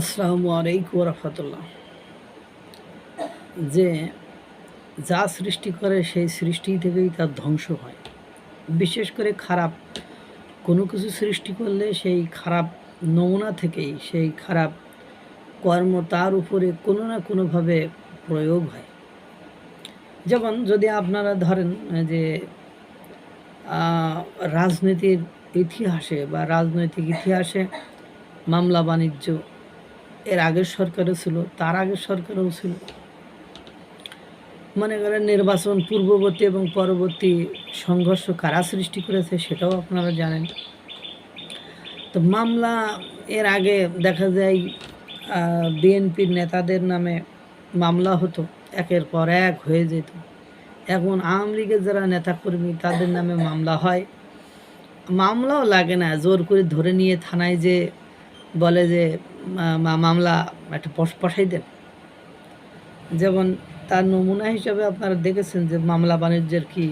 আসসালামু আলাইকুম রহমতুল্লাহ যে যা সৃষ্টি করে, সেই সৃষ্টি থেকেই তার ধ্বংস হয়। বিশেষ করে খারাপ। কোনো কিছু সৃষ্টি করলে সেই খারাপ নমুনা থেকেই, সেই খারাপ কর্ম তার উপরে কোনো না কোনোভাবে প্রয়োগ হয়। যেমন যদি আপনারা ধরেন যে রাজনীতির ইতিহাসে বা রাজনৈতিক ইতিহাসে মামলা বাণিজ্য এর আগের সরকারও ছিল, তার আগের সরকারও ছিল। মনে করেন নির্বাচন পূর্ববর্তী এবং পরবর্তী সংঘর্ষ কারা সৃষ্টি করেছে সেটাও আপনারা জানেন। তো মামলা এর আগে দেখা যায় বিএনপির নেতাদের নামে মামলা হতো, একের পর এক হয়ে যেত। এখন আওয়ামী লীগের যারা নেতাকর্মী, তাদের নামে মামলা হয়। মামলাও লাগে না, জোর করে ধরে নিয়ে থানায় যে বলে যে মামলা একটা পশাই দেন। যেমন তার নমুনা হিসাবে আপনারা দেখেছেন যে, মামলা বাণিজ্যের কি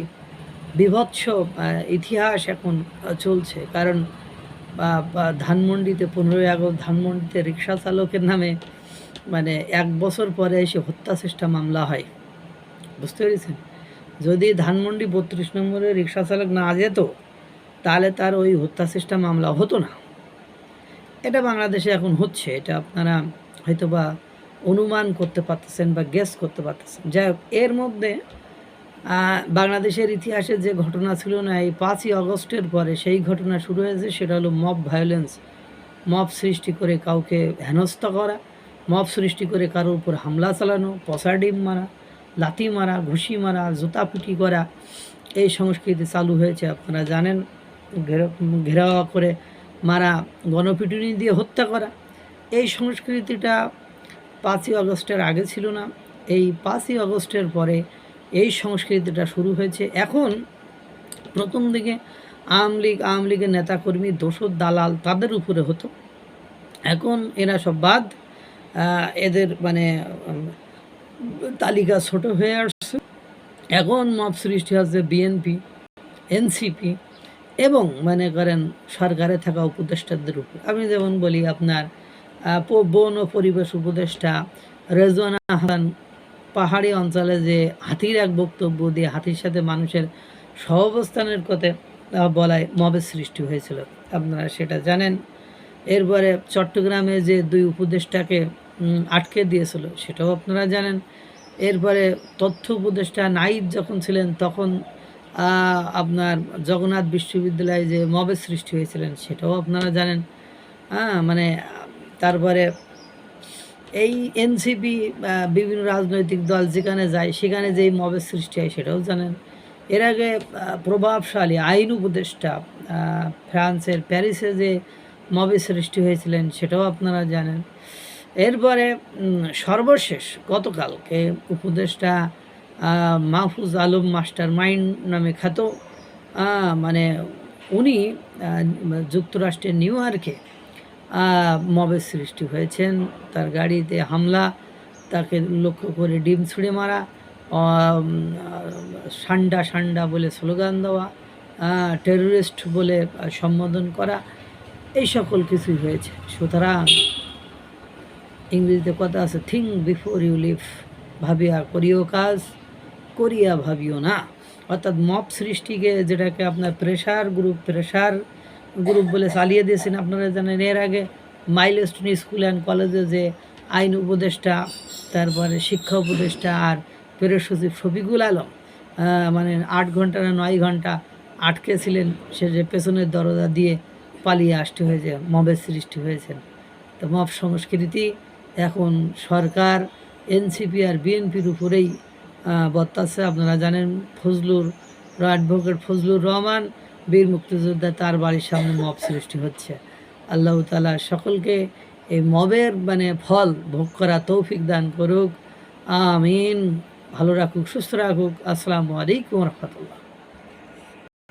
বিভৎস ইতিহাস এখন চলছে। কারণ ধানমন্ডিতে, পনেরোই আগস্ট ধানমন্ডিতে রিক্সা চালকের নামে মানে এক বছর পরে এসে হত্যা চেষ্টা মামলা হয়। বুঝতে পেরেছেন? যদি ধানমন্ডি বত্রিশ নম্বরে রিক্সা চালক না যেত, তাহলে তার ওই হত্যা চেষ্টা মামলা হতো না। এটা বাংলাদেশে এখন হচ্ছে, এটা আপনারা হয়তো বা অনুমান করতে পারতেছেন বা গেস করতে পারতেছেন। যাই হোক, এর মধ্যে বাংলাদেশের ইতিহাসে যে ঘটনা ছিল না, এই পাঁচই অগস্টের পরে সেই ঘটনা শুরু হয়েছে, সেটা হলো মব ভায়োলেন্স মব সৃষ্টি করে কাউকে হেনস্থা করা মব সৃষ্টি করে কারোর উপর হামলা চালানো, পচা ডিম মারা, লাথি মারা, ঘুষি মারা, জুতাপুটি করা, এই সংস্কৃতি চালু হয়েছে, আপনারা জানেন, ঘেরা- করে মারা গণপিটুনি দিয়ে হত্যা করা। এই সংস্কৃতিটা পাঁচই আগস্টের আগে ছিল না। এই পাঁচই আগস্টের পরে এই সংস্কৃতিটা শুরু হয়েছে। এখন প্রথম দিকে আওয়ামী লীগ, আওয়ামী লীগের নেতাকর্মী, দোসর দালাল তাদের উপরে হতো। এখন এরা সব বাদ এদের মানে তালিকা ছোট হয়ে আসছে। এখন মব সৃষ্টি হচ্ছে বিএনপি, এনসিপি এবং মনে করেন সরকারে থাকা উপদেষ্টাদের উপর। আমি যেমন বলি আপনার বন ও পরিবেশ উপদেষ্টা রেজওয়ানা হাসান, পাহাড়ি অঞ্চলে যে হাতির এক বক্তব্য দিয়ে হাতির সাথে মানুষের সহাবস্থানের কথা বলায় মবের সৃষ্টি হয়েছিল। আপনারা সেটা জানেন। এরপরে চট্টগ্রামে যে দুই উপদেষ্টাকে আটকে দিয়েছিল, সেটাও আপনারা জানেন। এরপরে তথ্য উপদেষ্টা নাইব যখন ছিলেন, তখন আপনার জগন্নাথ বিশ্ববিদ্যালয়ে যে মবের সৃষ্টি হয়েছিলেন, সেটাও আপনারা জানেন। হ্যাঁ মানে তারপরে এই এনসিপি বিভিন্ন রাজনৈতিক দল যেখানে যায়, সেখানে যেই মবের সৃষ্টি হয়, সেটাও জানেন। এর আগে প্রভাবশালী আইন উপদেষ্টা ফ্রান্সের প্যারিসে যে মবের সৃষ্টি হয়েছিলেন, সেটাও আপনারা জানেন। এরপরে সর্বশেষ গতকালকে উপদেষ্টা মাহফুজ আলম মাস্টার মাইন্ড নামে খ্যাত। মানে উনি যুক্তরাষ্ট্রের নিউ ইয়র্কে মবের সৃষ্টি হয়েছেন। তার গাড়িতে হামলা, তাকে লক্ষ্য করে ডিম ছুঁড়ে মারা সান্ডা সান্ডা বলে স্লোগান দেওয়া টেররিস্ট বলে সম্বোধন করা, এই সকল কিছুই হয়েছে। সুতরাং ইংরেজিতে কথা আছে থিঙ্ক বিফোর ইউ লিভ ভাবিয়া করিও কাজ। করিয়া ভাবিও না। অর্থাৎ মপ সৃষ্টিকে যেটাকে আপনার প্রেশার গ্রুপ প্রেশার গ্রুপ বলে চালিয়ে দিয়েছেন আপনারা জানেন। এর আগে মাইলস্টোন স্কুল অ্যান্ড কলেজে যে আইন উপদেষ্টা, তারপরে শিক্ষা উপদেষ্টা আর প্রেস সচিব শফিকুল আলম মানে আট ঘণ্টা না নয় ঘণ্টা আটকে ছিলেন সে যে পেছনের দরজা দিয়ে পালিয়ে আসতে হয়েছে, মবের সৃষ্টি হয়েছে তো মব সংস্কৃতি এখন সরকার এনসিপি আর বিএনপির উপরেই বর্তাচ্ছে আপনারা জানেন, ফজলুর অ্যাডভোকেট ফজলুর রহমান, বীর মুক্তিযোদ্ধা, তার বাড়ির সামনে মব সৃষ্টি হচ্ছে। আল্লাহ তালা সকলকে এই মবের মানে ফল ভোগ করা তৌফিক দান করুক। আমিন। ভালো রাখুক, সুস্থ রাখুক। আসসালামু আলাইকুম রহমতুল্লাহ।